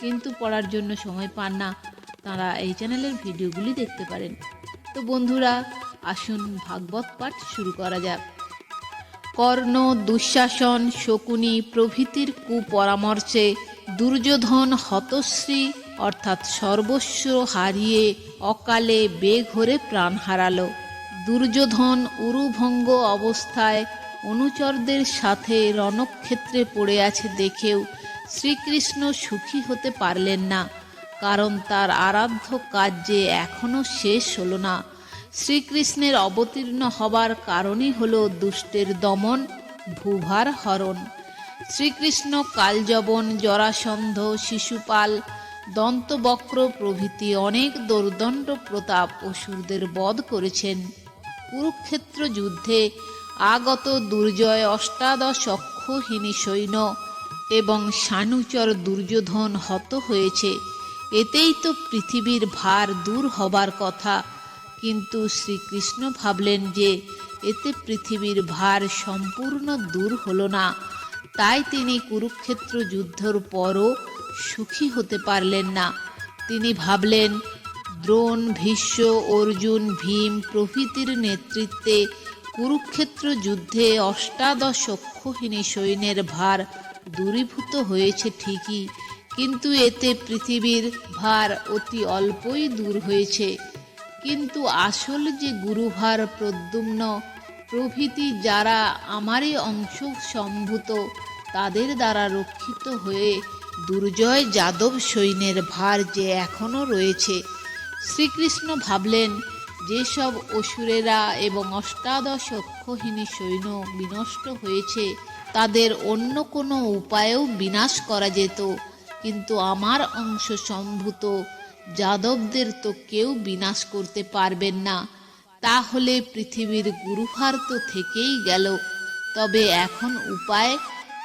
কিন্তু পড়ার জন্য সময় পান না, তারা এই চ্যানেলের ভিডিওগুলি দেখতে পারেন। তো বন্ধুরা, আসুন ভাগবত পাঠ শুরু করা যাক। কর্ণ দুঃশাসন শকুনি প্রভৃতির কুপরামর্শে দুর্যোধন হতশ্রী, অর্থাৎ সর্বস্ব হারিয়ে অকালে বেঘরে প্রাণ হারালো। দুর্যোধন উরুভঙ্গ অবস্থায় অনুচরদের সাথে রণক্ষেত্রে পড়ে আছে দেখেও শ্রীকৃষ্ণ সুখী হতে পারলেন না, কারণ তার আরাধ্য কাজ যে এখনও শেষ হলো না। শ্রীকৃষ্ণের অবতীর্ণ হবার কারণই হল দুষ্টের দমন, ভূভার হরণ। শ্রীকৃষ্ণ কালযবন, জরাসন্ধ, শিশুপাল, দন্তবক্র প্রভৃতি অনেক দুর্দণ্ড প্রতাপ অসুরদের বধ করেছেন। কুরুক্ষেত্র যুদ্ধে আগত দুর্জয় অষ্টাদশ অক্ষহীনী সৈন্য এবং সানুচর দুর্যোধন হত হয়েছে। এতেই তো পৃথিবীর ভার দূর হবার কথা। কিন্তু শ্রীকৃষ্ণ ভাবলেন যে, এতে পৃথিবীর ভার সম্পূর্ণ দূর হল না। তাই তিনি কুরুক্ষেত্র যুদ্ধর পরও সুখী হতে পারলেন না। তিনি ভাবলেন, দ্রোণ, ভীষ্ম, অর্জুন, ভীম প্রভৃতির নেতৃত্বে কুরুক্ষেত্র যুদ্ধে অষ্টাদশ অক্ষহীনী সৈন্যের ভার দূরীভূত হয়েছে ঠিকই, কিন্তু এতে পৃথিবীর ভার অতি অল্পই দূর হয়েছে। কিন্তু আসল যে গুরুভার প্রদ্যুম্ন প্রভৃতি যারা আমারই অংশ সম্ভূত তাদের দ্বারা রক্ষিত হয়ে দুর্জয় যাদব সৈন্যের ভার যে এখনও রয়েছে। শ্রীকৃষ্ণ ভাবলেন, যেসব অসুরেরা এবং অষ্টাদশ অক্ষহীনী সৈন্য বিনষ্ট হয়েছে তাদের অন্য কোনো উপায়েও বিনাশ করা যেত। কিন্তু আমার অংশ সম্ভূত যাদবদের তো কেউ বিনাশ করতে পারবেন না। তাহলে পৃথিবীর গুরুভার তো থেকেই গেল। তবে এখন উপায়?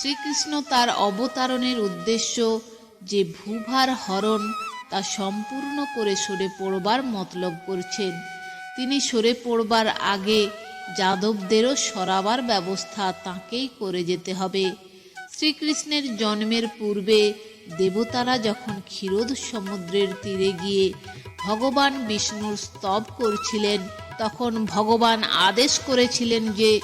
শ্রীকৃষ্ণ তার অবতারণের উদ্দেশ্য যে ভূভার হরণ তা সম্পূর্ণ করে সরে পড়বার মতলব করছেন। তিনি সরে পড়বার আগে যাদবদেরও সরাবার ব্যবস্থা তাঁকেই করে যেতে হবে। শ্রীকৃষ্ণের জন্মের পূর্বে দেবতারা যখন ক্ষীরোদ সমুদ্রের তীরে গিয়ে ভগবান বিষ্ণুর স্তব করছিলেন, তখন ভগবান আদেশ করেছিলেন যে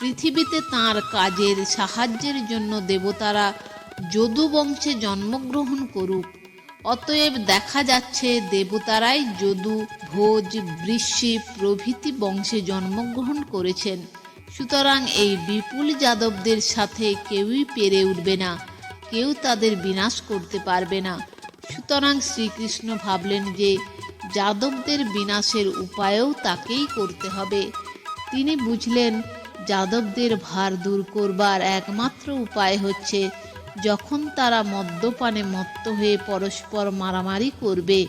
পৃথিবীতে তাঁর কাজের সাহায্যের জন্য দেবতারা যদু বংশে জন্মগ্রহণ করুক। অতএব দেখা যাচ্ছে দেবতারাই যদু, ভোজ, বৃষ্টি প্রভৃতি বংশে জন্মগ্রহণ করেছেন। সুতরাং এই বিপুল যাদবদের সাথে কেউই পেরে উঠবে না, কেউ তাদের বিনাশ করতে পারবে না। সুতরাং শ্রীকৃষ্ণ ভাবলেন যে, যাদবদের বিনাশের উপায়ও তাকেই করতে হবে। তিনি বুঝলেন, যাদবদের ভার দূর করবার একমাত্র উপায় হচ্ছে যখন তারা মদ্যপানে মত্ত হয়ে পরস্পর মারামারি করবে,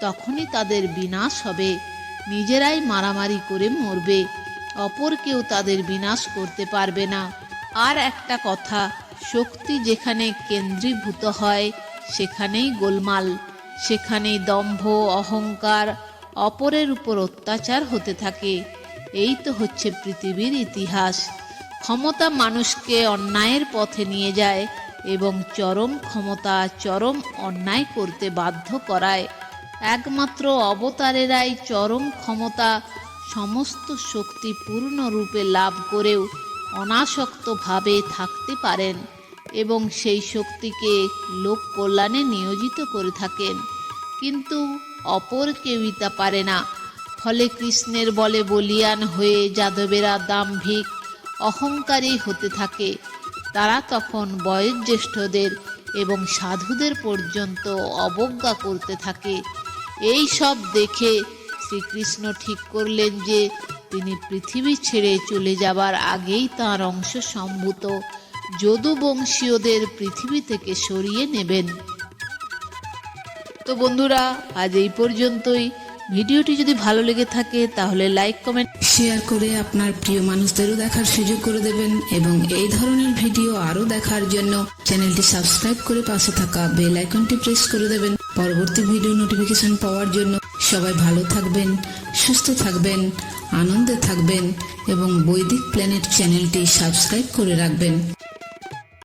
তখনই তাদের বিনাশ হবে। নিজেরাই মারামারি করে মরবে। অপর কেউ তাদের বিনাশ করতে পারবে না। আর একটা কথা, শক্তি যেখানে কেন্দ্রীভূত হয়, সেখানেই গোলমাল, সেখানেই দম্ভ, অহংকার, অপরের উপর অত্যাচার হতে থাকে। এই তো হচ্ছে পৃথিবীর ইতিহাস। ক্ষমতা মানুষকে অন্যায়ের পথে নিয়ে যায় এবং চরম ক্ষমতা, চরম অন্যায় করতে বাধ্য করায়। একমাত্র অবতারেরাই চরম ক্ষমতা, সমস্ত শক্তি পূর্ণরূপে লাভ করেও অনাসক্তভাবে থাকতে পারেন এবং সেই শক্তিকে লোক কল্যাণে নিয়োজিত করে থাকেন। কিন্তু অপর কেউই তা পারে না। ফলে কৃষ্ণের বলে বলিয়ান হয়ে যাদবেরা দাম্ভিক, অহংকারী হতে থাকে। তারা তখন বয়োজ্যেষ্ঠদের এবং সাধুদের পর্যন্ত অবজ্ঞা করতে থাকে। এই সব দেখে শ্রীকৃষ্ণ ঠিক করলেন যে তিনি পৃথিবী ছেড়ে চলে যাবার আগেই তাঁর অংশ সম্ভূত যদুবংশীয়দের পৃথিবী থেকে সরিয়ে নেবেন। তো বন্ধুরা, আজ এই পর্যন্তই। ভিডিওটি যদি ভালো লেগে থাকে, তাহলে লাইক কমেন্ট শেয়ার করে আপনার প্রিয় মানুষদেরও দেখার সুযোগ করে দেবেন এবং এই ধরনের ভিডিও আরও দেখার জন্য চ্যানেলটি সাবস্ক্রাইব করে পাশে থাকা বেল আইকনটি প্রেস করে দেবেন। পরবর্তী ভিডিও নোটিফিকেশন পাওয়ার জন্য সবাই ভালো থাকবেন, সুস্থ থাকবেন, আনন্দে থাকবেন এবং বৈদিক প্ল্যানেট চ্যানেলটি সাবস্ক্রাইব করে রাখবেন।